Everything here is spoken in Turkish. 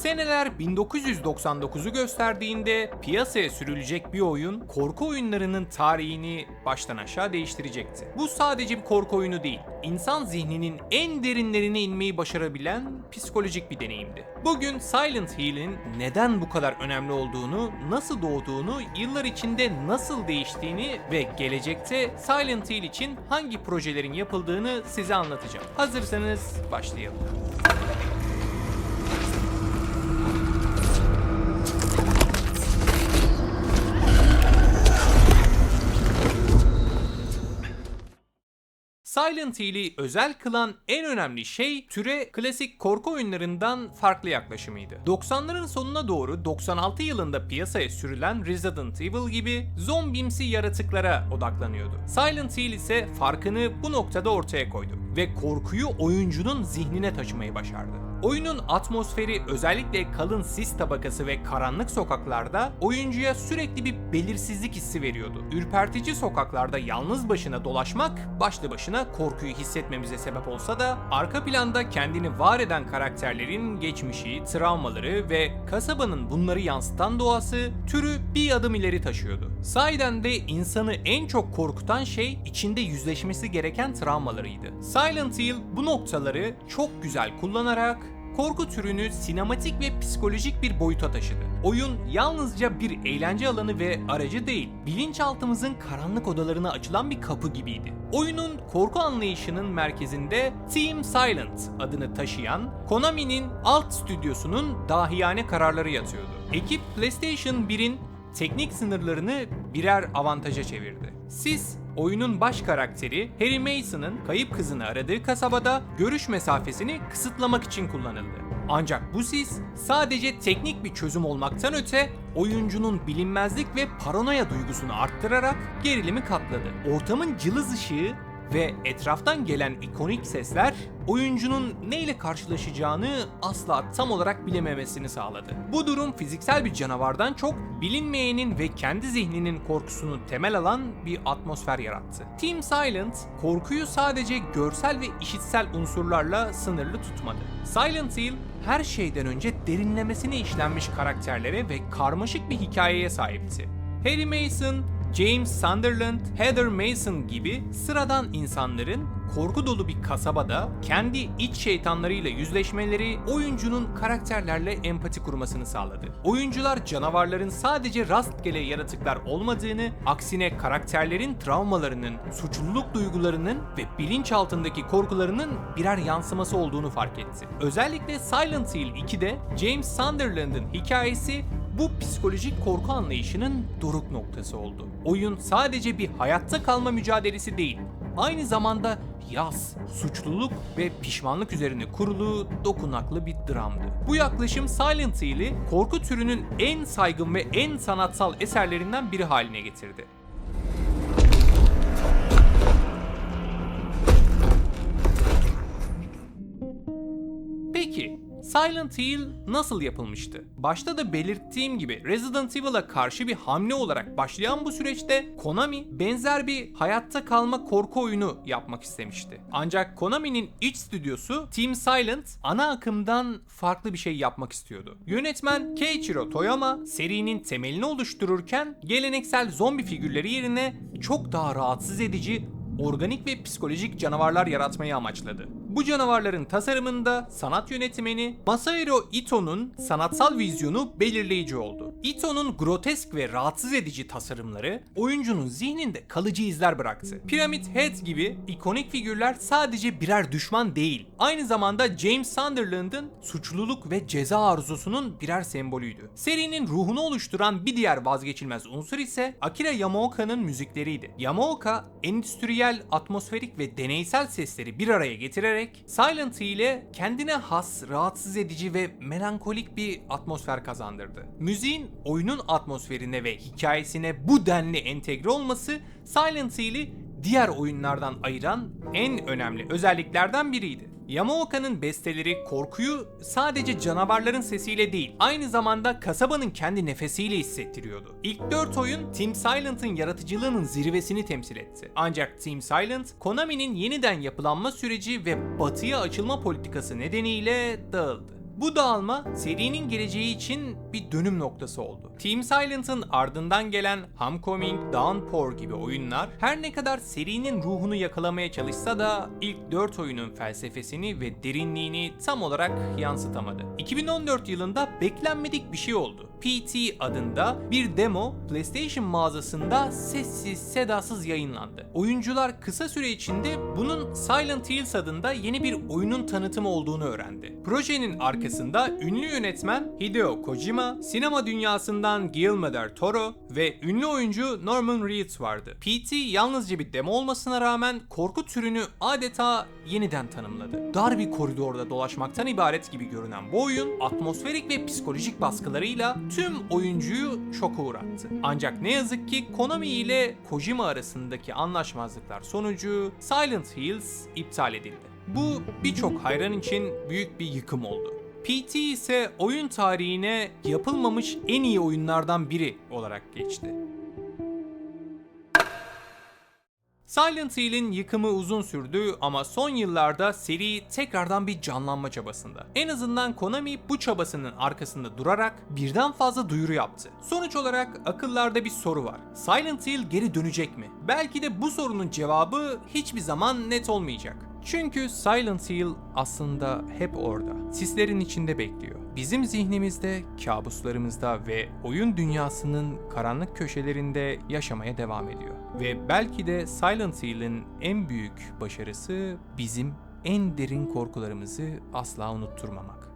Seneler 1999'u gösterdiğinde piyasaya sürülecek bir oyun korku oyunlarının tarihini baştan aşağı değiştirecekti. Bu sadece bir korku oyunu değil, insan zihninin en derinlerine inmeyi başarabilen psikolojik bir deneyimdi. Bugün Silent Hill'in neden bu kadar önemli olduğunu, nasıl doğduğunu, yıllar içinde nasıl değiştiğini ve gelecekte Silent Hill için hangi projelerin yapıldığını size anlatacağım. Hazırsanız başlayalım. Silent Hill'i özel kılan en önemli şey türe klasik korku oyunlarından farklı yaklaşımıydı. 90'ların sonuna doğru 96 yılında piyasaya sürülen Resident Evil gibi zombimsi yaratıklara odaklanıyordu. Silent Hill ise farkını bu noktada ortaya koydu ve korkuyu oyuncunun zihnine taşımayı başardı. Oyunun atmosferi özellikle kalın sis tabakası ve karanlık sokaklarda oyuncuya sürekli bir belirsizlik hissi veriyordu. Ürpertici sokaklarda yalnız başına dolaşmak başlı başına korkuyu hissetmemize sebep olsa da arka planda kendini var eden karakterlerin geçmişi, travmaları ve kasabanın bunları yansıtan doğası türü bir adım ileri taşıyordu. Sahiden de insanı en çok korkutan şey içinde yüzleşmesi gereken travmalarıydı. Silent Hill bu noktaları çok güzel kullanarak korku türünü sinematik ve psikolojik bir boyuta taşıdı. Oyun yalnızca bir eğlence alanı ve aracı değil, bilinçaltımızın karanlık odalarına açılan bir kapı gibiydi. Oyunun korku anlayışının merkezinde Team Silent adını taşıyan Konami'nin alt stüdyosunun dahiyane kararları yatıyordu. Ekip PlayStation 1'in teknik sınırlarını birer avantaja çevirdi. Siz oyunun baş karakteri Harry Mason'ın kayıp kızını aradığı kasabada görüş mesafesini kısıtlamak için kullanıldı. Ancak bu sis sadece teknik bir çözüm olmaktan öte oyuncunun bilinmezlik ve paranoya duygusunu arttırarak gerilimi katladı. Ortamın cılız ışığı ve etraftan gelen ikonik sesler oyuncunun neyle karşılaşacağını asla tam olarak bilememesini sağladı. Bu durum fiziksel bir canavardan çok bilinmeyenin ve kendi zihninin korkusunu temel alan bir atmosfer yarattı. Team Silent korkuyu sadece görsel ve işitsel unsurlarla sınırlı tutmadı. Silent Hill her şeyden önce derinlemesine işlenmiş karakterlere ve karmaşık bir hikayeye sahipti. Harry Mason, James Sunderland, Heather Mason gibi sıradan insanların korku dolu bir kasabada kendi iç şeytanlarıyla yüzleşmeleri oyuncunun karakterlerle empati kurmasını sağladı. Oyuncular canavarların sadece rastgele yaratıklar olmadığını, aksine karakterlerin travmalarının, suçluluk duygularının ve bilinçaltındaki korkularının birer yansıması olduğunu fark etti. Özellikle Silent Hill 2'de James Sunderland'ın hikayesi bu psikolojik korku anlayışının doruk noktası oldu. Oyun sadece bir hayatta kalma mücadelesi değil, aynı zamanda yaz, suçluluk ve pişmanlık üzerine kurulu dokunaklı bir dramdı. Bu yaklaşım Silent Hill'i korku türünün en saygın ve en sanatsal eserlerinden biri haline getirdi. Silent Hill nasıl yapılmıştı? Başta da belirttiğim gibi Resident Evil'a karşı bir hamle olarak başlayan bu süreçte Konami benzer bir hayatta kalma korku oyunu yapmak istemişti. Ancak Konami'nin iç stüdyosu Team Silent ana akımdan farklı bir şey yapmak istiyordu. Yönetmen Keiichiro Toyama serinin temelini oluştururken geleneksel zombi figürleri yerine çok daha rahatsız edici organik ve psikolojik canavarlar yaratmayı amaçladı. Bu canavarların tasarımında sanat yönetmeni Masahiro Ito'nun sanatsal vizyonu belirleyici oldu. Ito'nun grotesk ve rahatsız edici tasarımları oyuncunun zihninde kalıcı izler bıraktı. Pyramid Head gibi ikonik figürler sadece birer düşman değil, aynı zamanda James Sunderland'ın suçluluk ve ceza arzusunun birer sembolüydü. Serinin ruhunu oluşturan bir diğer vazgeçilmez unsur ise Akira Yamaoka'nın müzikleriydi. Yamaoka endüstriyel, atmosferik ve deneysel sesleri bir araya getirerek Silent Hill'e kendine has, rahatsız edici ve melankolik bir atmosfer kazandırdı. Müziğin oyunun atmosferine ve hikayesine bu denli entegre olması Silent Hill'i diğer oyunlardan ayıran en önemli özelliklerden biriydi. Yamaoka'nın besteleri korkuyu sadece canavarların sesiyle değil, aynı zamanda kasabanın kendi nefesiyle hissettiriyordu. İlk 4 oyun Team Silent'ın yaratıcılığının zirvesini temsil etti. Ancak Team Silent, Konami'nin yeniden yapılanma süreci ve batıya açılma politikası nedeniyle dağıldı. Bu dağılma serinin geleceği için bir dönüm noktası oldu. Team Silent'ın ardından gelen Homecoming, Downpour gibi oyunlar her ne kadar serinin ruhunu yakalamaya çalışsa da ilk 4 oyunun felsefesini ve derinliğini tam olarak yansıtamadı. 2014 yılında beklenmedik bir şey oldu. PT adında bir demo PlayStation mağazasında sessiz sedasız yayınlandı. Oyuncular kısa süre içinde bunun Silent Hills adında yeni bir oyunun tanıtımı olduğunu öğrendi. Projenin arkasında ünlü yönetmen Hideo Kojima, sinema dünyasından Guillermo del Toro ve ünlü oyuncu Norman Reedus vardı. PT yalnızca bir demo olmasına rağmen korku türünü adeta yeniden tanımladı. Dar bir koridorda dolaşmaktan ibaret gibi görünen bu oyun atmosferik ve psikolojik baskılarıyla tüm oyuncuyu şoka uğrattı. Ancak ne yazık ki Konami ile Kojima arasındaki anlaşmazlıklar sonucu Silent Hills iptal edildi. Bu birçok hayran için büyük bir yıkım oldu. PT ise oyun tarihine yapılmamış en iyi oyunlardan biri olarak geçti. Silent Hill'in yıkımı uzun sürdü ama son yıllarda seri tekrardan bir canlanma çabasında. En azından Konami bu çabasının arkasında durarak birden fazla duyuru yaptı. Sonuç olarak akıllarda bir soru var. Silent Hill geri dönecek mi? Belki de bu sorunun cevabı hiçbir zaman net olmayacak. Çünkü Silent Hill aslında hep orada. Sislerin içinde bekliyor. Bizim zihnimizde, kabuslarımızda ve oyun dünyasının karanlık köşelerinde yaşamaya devam ediyor. Ve belki de Silent Hill'in en büyük başarısı bizim en derin korkularımızı asla unutturmamak.